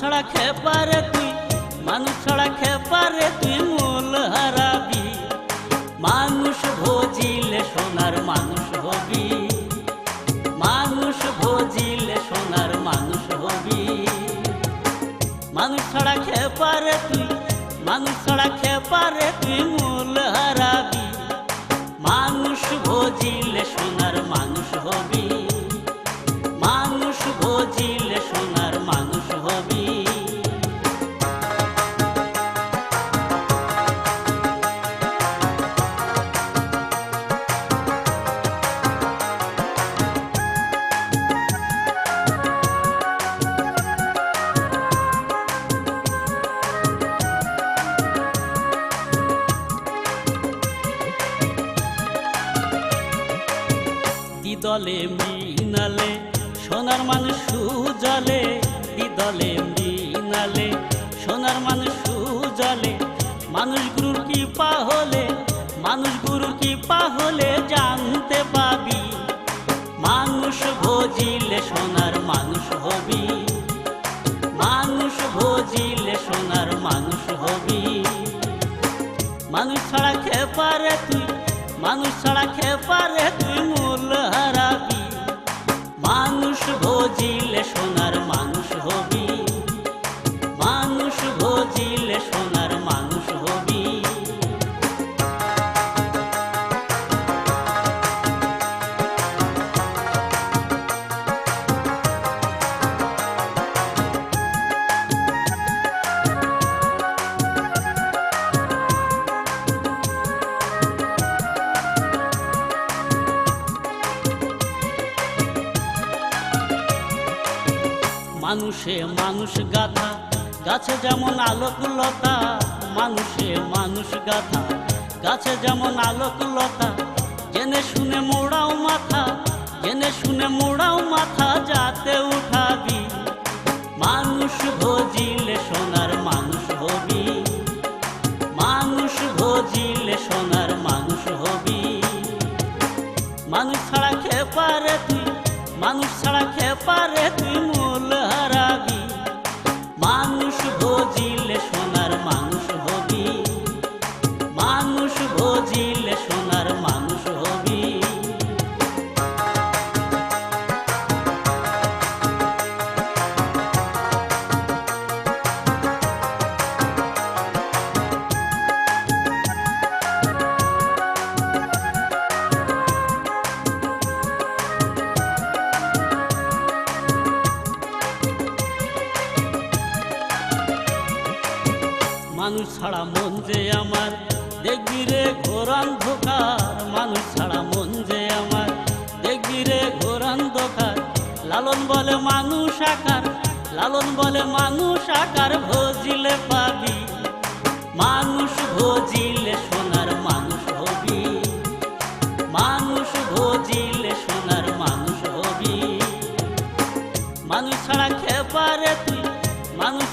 ছাড়া খেপারে তুই, মানুষ ছাড়া খেপারে তুই মূল হারাবি। মানুষ ভোজিলে সোনার মানুষ হবি। মানুষ ভোজিলে সোনার মানুষ হবি। মানুষ ছাড়া খেপারে তুই, মানুষ ছাড়া খেপারে তুই মূল হারাবি। মানুষ ভোজিলে সোনার মানুষ হবি। দিদলে মৃণালে, সোনার মানুষ সুজলে দিদলে মৃণালে, সোনার মানুষ সুজলে। মানুষ গুরুর কি হলে, মানুষ গুরুর কি হলে জানতে পাবি। মানুষ ভোজিলে সোনার মানুষ হবি। মানুষ ভোজিলে সোনার মানুষ হবি। মানুষ ভোজিলে মানুষে মানুষ গাথা গাছে যেমন আলোক লতা মানুষে মানুষ গাথা গাছে যেমন আলোক লতা জেনে শুনে মোড়াও মাথা, জেনে শুনে মোড়াও মাথা মানুষ ভোজিলে সোনার মানুষ হবি। মানুষ ছাড়া মন যে আমার দেখবি রে ঘোর অন্ধকার মানুষ ছাড়া মন যে আমার। দেখবি রে ঘোর অন্ধকার লালন বলে মানুষ আকার, লালন বলে মানুষ আকার, ভোজিলে পাবি। মানুষ ভোজিলে সোনার মানুষ হবি। মানুষ ভোজিলে সোনার মানুষ হবি। মানুষ ছাড়া খেপারে তুই, মানুষ